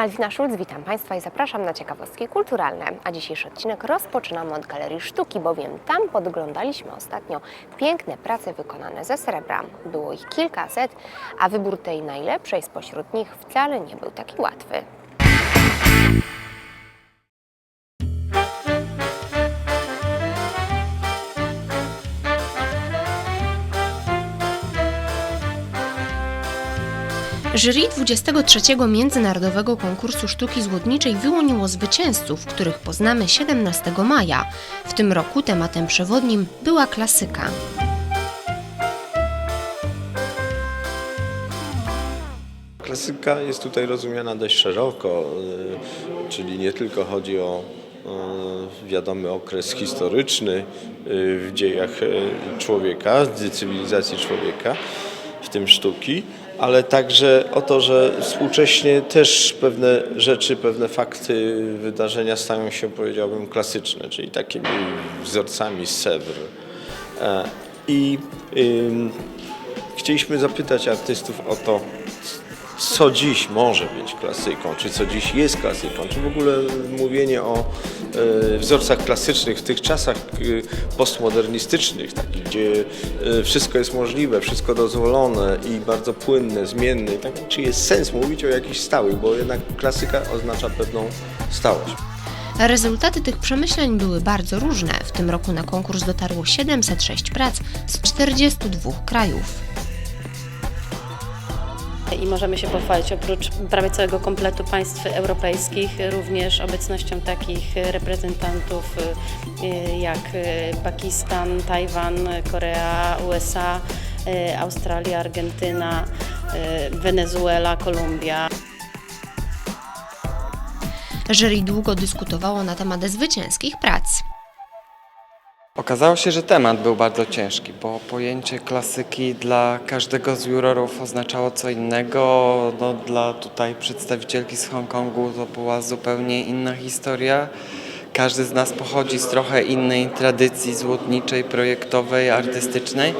Malwina Szulc, witam Państwa i zapraszam na ciekawostki kulturalne. A dzisiejszy odcinek rozpoczynamy od Galerii Sztuki, bowiem tam podglądaliśmy ostatnio piękne prace wykonane ze srebra. Było ich kilkaset, a wybór tej najlepszej spośród nich wcale nie był taki łatwy. Jury 23. Międzynarodowego Konkursu Sztuki Złotniczej wyłoniło zwycięzców, których poznamy 17 maja. W tym roku tematem przewodnim była klasyka. Klasyka jest tutaj rozumiana dość szeroko, y, czyli nie tylko chodzi o y, wiadomy okres historyczny y, w dziejach człowieka, cywilizacji człowieka, w tym sztuki, ale także o to, że współcześnie też pewne rzeczy, pewne fakty, wydarzenia stają się, powiedziałbym, klasyczne, czyli takimi wzorcami z Sewr. E, I ym, chcieliśmy zapytać artystów o to, co dziś może być klasyką, czy co dziś jest klasyką, czy w ogóle mówienie o e, wzorcach klasycznych w tych czasach e, postmodernistycznych, gdzie e, wszystko jest możliwe, wszystko dozwolone i bardzo płynne, zmienne, tak, czy jest sens mówić o jakichś stałych, bo jednak klasyka oznacza pewną stałość. Rezultaty tych przemyśleń były bardzo różne. W tym roku na konkurs dotarło 706 prac z 42 krajów. I możemy się pochwalić oprócz prawie całego kompletu państw europejskich, również obecnością takich reprezentantów y, jak y, Pakistan, Tajwan, Korea, USA, y, Australia, Argentyna, Wenezuela, Kolumbia. Jury długo dyskutowało na temat zwycięskich prac. Okazało się, że temat był bardzo ciężki, bo pojęcie klasyki dla każdego z jurorów oznaczało co innego. No, dla tutaj przedstawicielki z Hongkongu to była zupełnie inna historia. Każdy z nas pochodzi z trochę innej tradycji złotniczej, projektowej, artystycznej,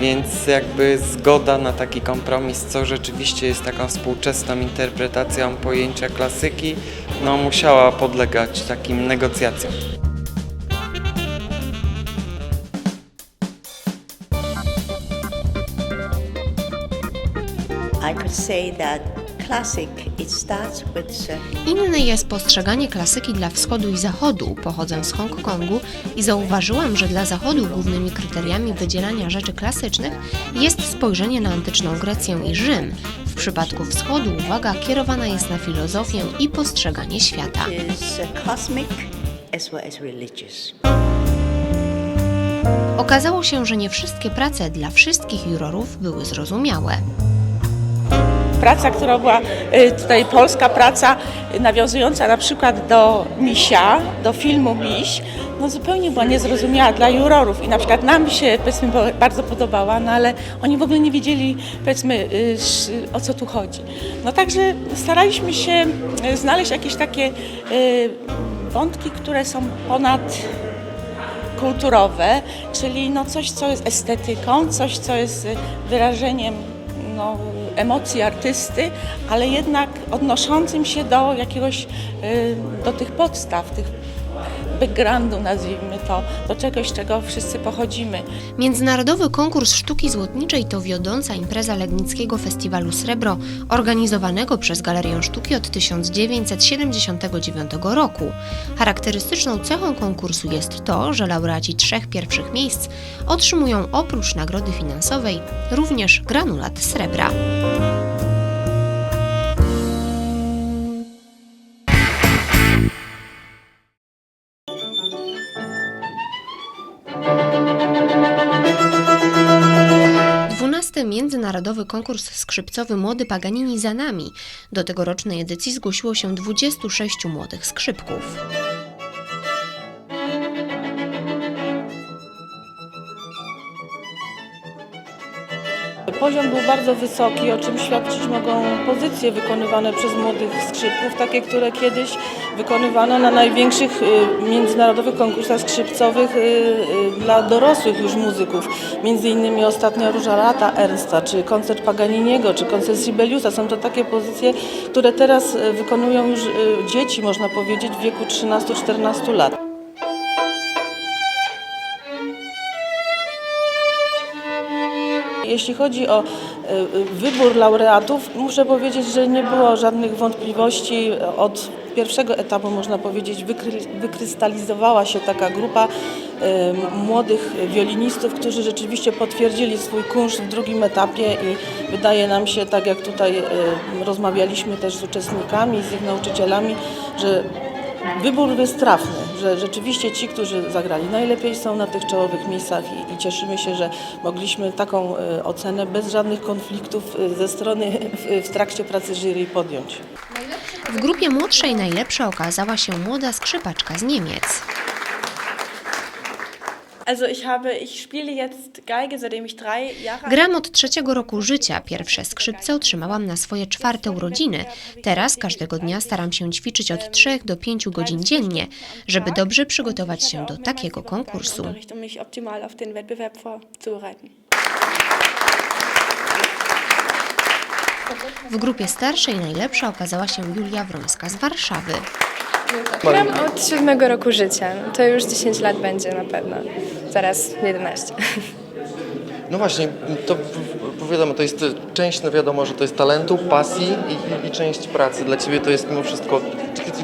więc jakby zgoda na taki kompromis, co rzeczywiście jest taką współczesną interpretacją pojęcia klasyki, no musiała podlegać takim negocjacjom. Inne jest postrzeganie klasyki dla wschodu i zachodu. Pochodzę z Hongkongu i zauważyłam, że dla zachodu głównymi kryteriami wydzielania rzeczy klasycznych jest spojrzenie na antyczną Grecję i Rzym. W przypadku wschodu uwaga kierowana jest na filozofię i postrzeganie świata. Okazało się, że nie wszystkie prace dla wszystkich jurorów były zrozumiałe. Praca, która była y, tutaj polska praca nawiązująca na przykład do Misia, do filmu Miś, no zupełnie była niezrozumiała dla jurorów i na przykład nam się powiedzmy bardzo podobała, no ale oni w ogóle nie wiedzieli powiedzmy y, o co tu chodzi. No także staraliśmy się y, znaleźć jakieś takie wątki, które są ponad kulturowe, czyli no coś, co jest estetyką, coś, co jest wyrażeniem no, emocji artysty, ale jednak odnoszącym się do jakiegoś, y, do tych podstaw, tych backgroundu nazwijmy to, do czegoś, czego wszyscy pochodzimy. Międzynarodowy konkurs sztuki złotniczej to wiodąca impreza Legnickiego Festiwalu Srebro, organizowanego przez Galerię Sztuki od 1979 roku. Charakterystyczną cechą konkursu jest to, że laureaci trzech pierwszych miejsc otrzymują oprócz nagrody finansowej również granulat srebra. Dwunasty Międzynarodowy Konkurs Skrzypcowy Młody Paganini za nami. Do tegorocznej edycji zgłosiło się 26 młodych skrzypków. Poziom był bardzo wysoki, o czym świadczyć mogą pozycje wykonywane przez młodych skrzypków, takie, które kiedyś wykonywana na największych y, międzynarodowych konkursach skrzypcowych y, y, dla dorosłych już muzyków. Między innymi ostatnia Róża Lata Ernsta, czy koncert Paganiniego, czy koncert Sibeliusa. Są to takie pozycje, które teraz wykonują już dzieci, można powiedzieć, w wieku 13-14 lat. Jeśli chodzi o e, wybór laureatów, muszę powiedzieć, że nie było żadnych wątpliwości. Od pierwszego etapu, można powiedzieć, wykry- wykrystalizowała się taka grupa e, młodych wiolinistów, którzy rzeczywiście potwierdzili swój kunszt w drugim etapie i wydaje nam się, tak jak tutaj e, rozmawialiśmy też z uczestnikami, z ich nauczycielami, że Wybór jest trafny, że rzeczywiście ci, którzy zagrali najlepiej są na tych czołowych miejscach i, i cieszymy się, że mogliśmy taką e, ocenę bez żadnych konfliktów e, ze strony w, w trakcie pracy jury podjąć. W grupie młodszej najlepsza okazała się młoda skrzypaczka z Niemiec. Gram od trzeciego roku życia. Pierwsze skrzypce otrzymałam na swoje czwarte urodziny. Teraz każdego dnia staram się ćwiczyć od 3 do 5 godzin dziennie, żeby dobrze przygotować się do takiego konkursu. Um. W grupie starszej najlepsza okazała się Julia Wrońska z Warszawy. Gram od siódmego roku życia. To już 10 lat będzie na pewno. Zaraz 11. No właśnie, to wiadomo, to jest e, część, no wiadomo, że to jest talentu, pasji i, i, i część pracy. Dla Ciebie to jest mimo wszystko,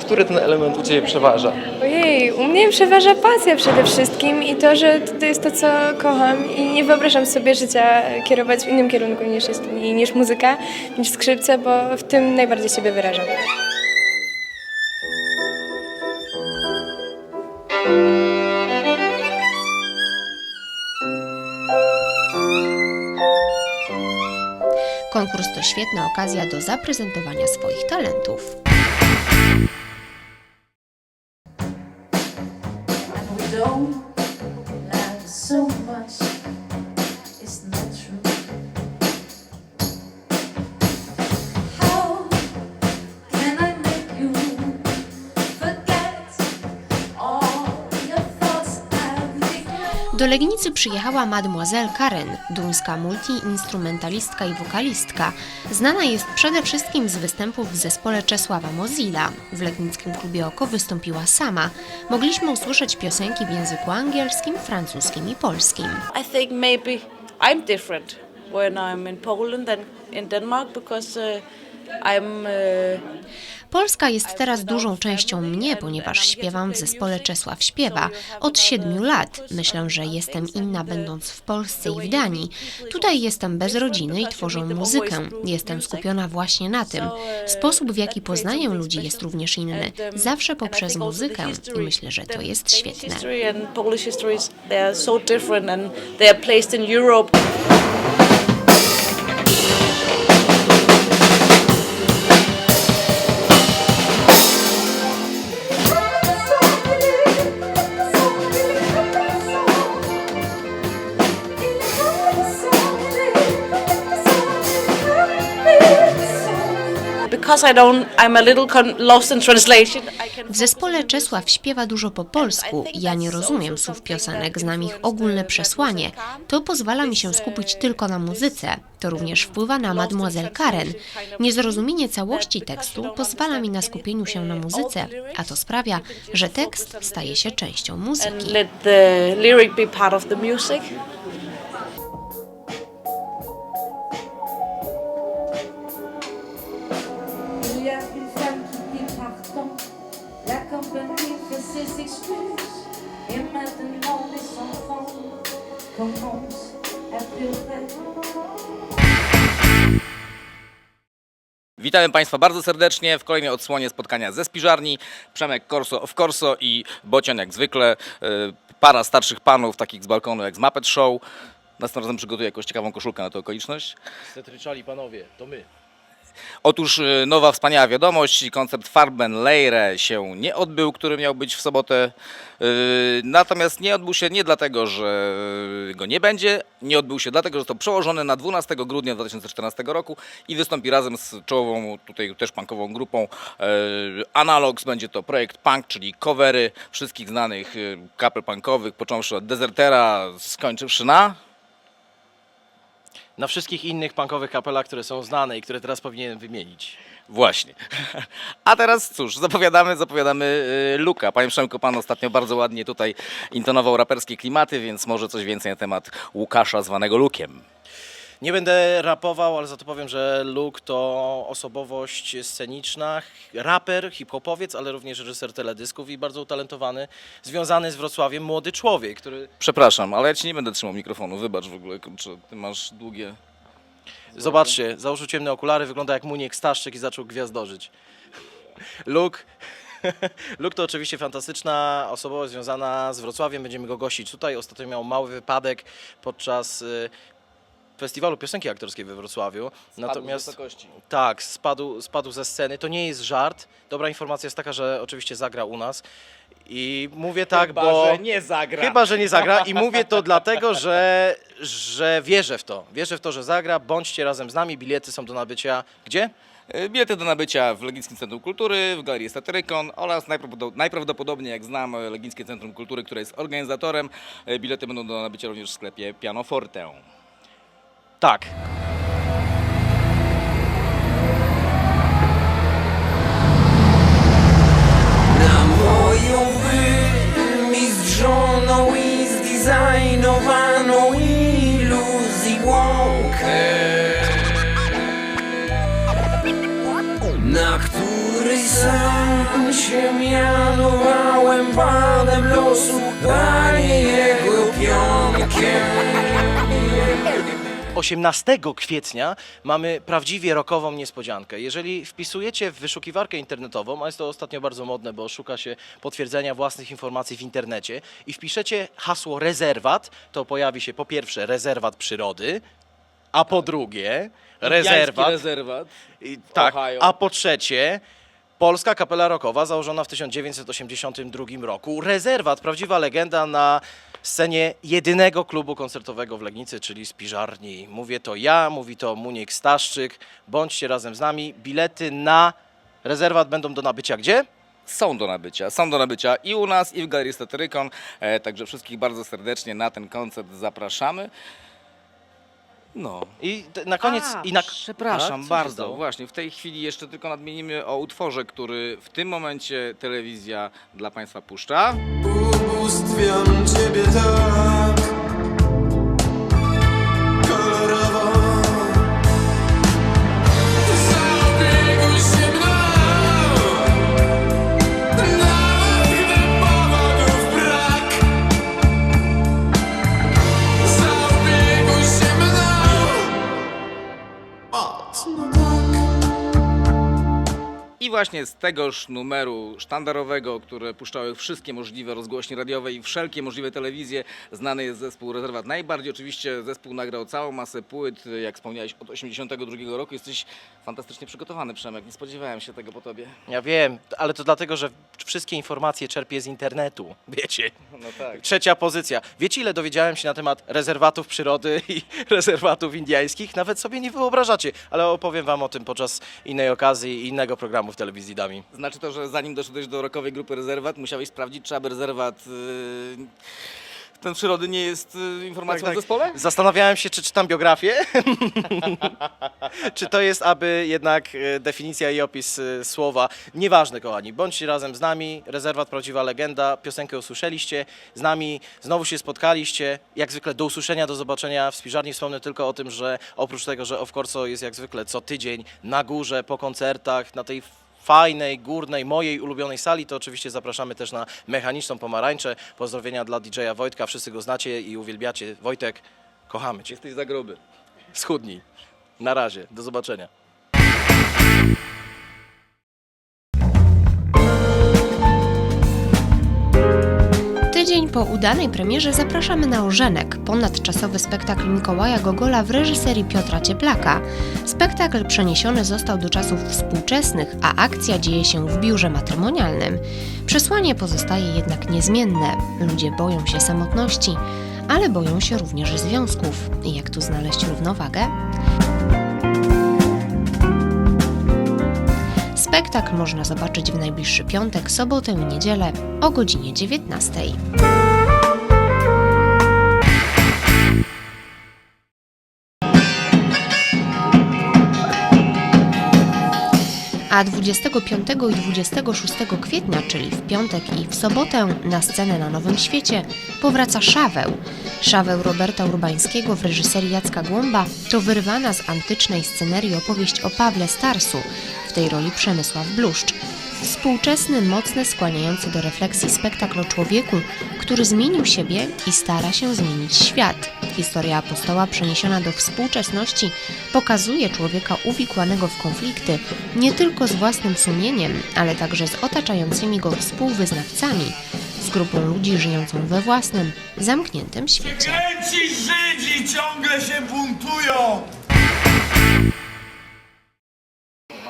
który ten element u Ciebie przeważa? Ojej, u mnie przeważa pasja przede wszystkim i to, że to jest to, co kocham i nie wyobrażam sobie życia kierować w innym kierunku niż, jest, niż muzyka, niż skrzypce, bo w tym najbardziej siebie wyrażam. Konkurs to świetna okazja do zaprezentowania swoich talentów. Don't Do Legnicy przyjechała Mademoiselle Karen, duńska multiinstrumentalistka i wokalistka. Znana jest przede wszystkim z występów w zespole Czesława Mozilla. W Legnickim Klubie Oko wystąpiła sama. Mogliśmy usłyszeć piosenki w języku angielskim, francuskim i polskim. I think maybe I'm different when I'm in Poland than in Denmark because uh, Polska jest teraz dużą częścią mnie, ponieważ śpiewam w zespole Czesław Śpiewa od siedmiu lat. Myślę, że jestem inna będąc w Polsce i w Danii. Tutaj jestem bez rodziny i tworzę muzykę. Jestem skupiona właśnie na tym. Sposób, w jaki poznaję ludzi jest również inny. Zawsze poprzez muzykę i myślę, że to jest świetne. history and Polish histories they are so different and they are placed in Europe. W zespole Czesław śpiewa dużo po polsku. Ja nie rozumiem słów piosenek, znam ich ogólne przesłanie. To pozwala mi się skupić tylko na muzyce. To również wpływa na Mademoiselle Karen. Niezrozumienie całości tekstu pozwala mi na skupieniu się na muzyce, a to sprawia, że tekst staje się częścią muzyki. Compagnie fait ses excuses. Et maintenant les enfants commencent à pleurer. Witamy Państwa bardzo serdecznie w kolejnej odsłonie spotkania ze Spiżarni. Przemek Corso w Corso i Bocian jak zwykle. e, Para starszych panów, takich z balkonu jak z Muppet Show. Następnym razem przygotuję jakąś ciekawą koszulkę na tę okoliczność. Cetryczali panowie, to my. Otóż y, nowa wspaniała wiadomość, koncert Farben Leire się nie odbył, który miał być w sobotę. Y, Natomiast nie odbył się nie dlatego, że go nie będzie, nie odbył się dlatego, że został przełożony na 12 grudnia 2014 roku i wystąpi razem z czołową, tutaj też punkową grupą y, Analogs. Będzie to projekt punk, czyli covery wszystkich znanych kapel punkowych, począwszy od Desertera, skończywszy na... Na wszystkich innych punkowych kapelach, które są znane i które teraz powinienem wymienić. Właśnie. A teraz cóż, zapowiadamy, zapowiadamy y, Luka. Panie Przemku, pan ostatnio bardzo ładnie tutaj intonował raperskie klimaty, więc może coś więcej na temat Łukasza zwanego Lukiem. Nie będę rapował, ale za to powiem, że Luke to osobowość sceniczna, raper, hip-hopowiec, ale również reżyser teledysków i bardzo utalentowany, związany z Wrocławiem młody człowiek, który... Przepraszam, ale ja ci nie będę trzymał mikrofonu, wybacz w ogóle, kurczę, ty masz długie... Zobaczcie, założył ciemne okulary, wygląda jak Muniek Staszczyk i zaczął gwiazdożyć. Luke... Luke to oczywiście fantastyczna osobowość związana z Wrocławiem, będziemy go gościć tutaj. Ostatnio miał mały wypadek podczas y, festiwalu piosenki aktorskiej we Wrocławiu. Natomiast tak, spadł, spadł ze sceny. To nie jest żart. Dobra informacja jest taka, że oczywiście zagra u nas. I mówię tak, bo... nie zagra. Chyba, że nie zagra i mówię to dlatego, że, że wierzę w to. Wierzę w to, że zagra. Bądźcie razem z nami. Bilety są do nabycia gdzie? Y, Bilety do nabycia w Legnickim Centrum Kultury, w Galerii Statyrykon oraz najprawdopodobniej, najprawdopodobniej, jak znam, y, Legnickie Centrum Kultury, które jest organizatorem, y, bilety będą do nabycia również w sklepie Pianoforte. Tak. Na moją wymizrzoną i zdesignowaną iluzji łąkę Na której sam się mianowałem panem losu A nie jego pionkiem 18 kwietnia mamy prawdziwie rokową niespodziankę. Jeżeli wpisujecie w wyszukiwarkę internetową, a jest to ostatnio bardzo modne, bo szuka się potwierdzenia własnych informacji w internecie i wpiszecie hasło rezerwat, to pojawi się po pierwsze rezerwat przyrody, a po drugie rezerwat, rezerwat. i, tak, Ohio. a po trzecie Polska Kapela Rockowa założona w 1982 roku. Rezerwat, prawdziwa legenda na scenie jedynego klubu koncertowego w Legnicy, czyli Spiżarni. Mówię to ja, mówi to Muniek Staszczyk. Bądźcie razem z nami. Bilety na rezerwat będą do nabycia gdzie? są do nabycia. Są do nabycia i u nas, i w Galerii Statyrykon. E, także wszystkich bardzo serdecznie na ten koncert zapraszamy. No. I t- na koniec... A, i na... Przepraszam A, co się bardzo. stało? Właśnie, w tej chwili jeszcze tylko nadmienimy o utworze, który w tym momencie telewizja dla Państwa puszcza. Ubóstwiam ciebie tak właśnie z tegoż numeru sztandarowego, które puszczały wszystkie możliwe rozgłośnie radiowe i wszelkie możliwe telewizje, znany jest zespół Rezerwat. Najbardziej oczywiście zespół nagrał całą masę płyt, jak wspomniałeś, od 82 roku. Jesteś fantastycznie przygotowany, Przemek. Nie spodziewałem się tego po tobie. Ja wiem, ale to dlatego, że wszystkie informacje czerpię z internetu, wiecie. No tak. Trzecia pozycja. Wiecie, ile dowiedziałem się na temat rezerwatów przyrody i rezerwatów indyjskich? Nawet sobie nie wyobrażacie, ale opowiem wam o tym podczas innej okazji i innego programu w telewizji Dami. Znaczy to, że zanim doszedłeś do rokowej grupy Rezerwat, musiałeś sprawdzić, czy aby Rezerwat... Yy... Ten przyrody nie jest yy, informacją Tak, tak. o zespole? Zastanawiałem się, czy czytam biografię, czy to jest aby jednak e, definicja i opis e, słowa. Nieważne, kochani, bądźcie razem z nami, rezerwat Prawdziwa Legenda, piosenkę usłyszeliście, z nami znowu się spotkaliście, jak zwykle do usłyszenia, do zobaczenia w Spiżarni. Wspomnę tylko o tym, że oprócz tego, że Of Corso jest jak zwykle co tydzień na górze, po koncertach, na tej fajnej, górnej, mojej ulubionej sali, to oczywiście zapraszamy też na Mechaniczną Pomarańczę. Pozdrowienia dla DJ-a Wojtka, wszyscy go znacie i uwielbiacie. Wojtek, kochamy Cię. Jesteś za gruby. Schudnij. Na razie, do zobaczenia. Po udanej premierze zapraszamy na Orzenek, ponadczasowy spektakl Mikołaja Gogola w reżyserii Piotra Cieplaka. Spektakl przeniesiony został do czasów współczesnych, a akcja dzieje się w biurze matrymonialnym. Przesłanie pozostaje jednak niezmienne. Ludzie boją się samotności, ale boją się również związków. Jak tu znaleźć równowagę? Spektakl można zobaczyć w najbliższy piątek, sobotę i niedzielę o godzinie 19. A 25 i 26 kwietnia, czyli w piątek i w sobotę, na scenę na Nowym Świecie powraca Szaweł. Szaweł Roberta Urbańskiego w reżyserii Jacka Głąba to wyrwana z antycznej scenerii opowieść o Pawle Starsu, w tej roli Przemysław Bluszcz. Współczesny, mocny, skłaniający do refleksji spektakl o człowieku, który zmienił siebie i stara się zmienić świat. Historia apostoła przeniesiona do współczesności pokazuje człowieka uwikłanego w konflikty nie tylko z własnym sumieniem, ale także z otaczającymi go współwyznawcami, z grupą ludzi żyjącą we własnym, zamkniętym świecie. Ci Żydzi ciągle się buntują!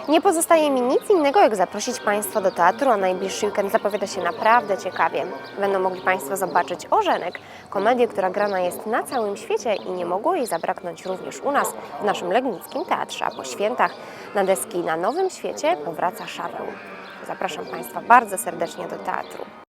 Nie pozostaje mi nic innego, jak zaprosić Państwa do teatru, a najbliższy weekend zapowiada się naprawdę ciekawie. Będą mogli Państwo zobaczyć Orzenek, komedię, która grana jest na całym świecie i nie mogło jej zabraknąć również u nas, w naszym Legnickim Teatrze, a po świętach na deski na Nowym Świecie powraca Szaweł. Zapraszam Państwa bardzo serdecznie do teatru.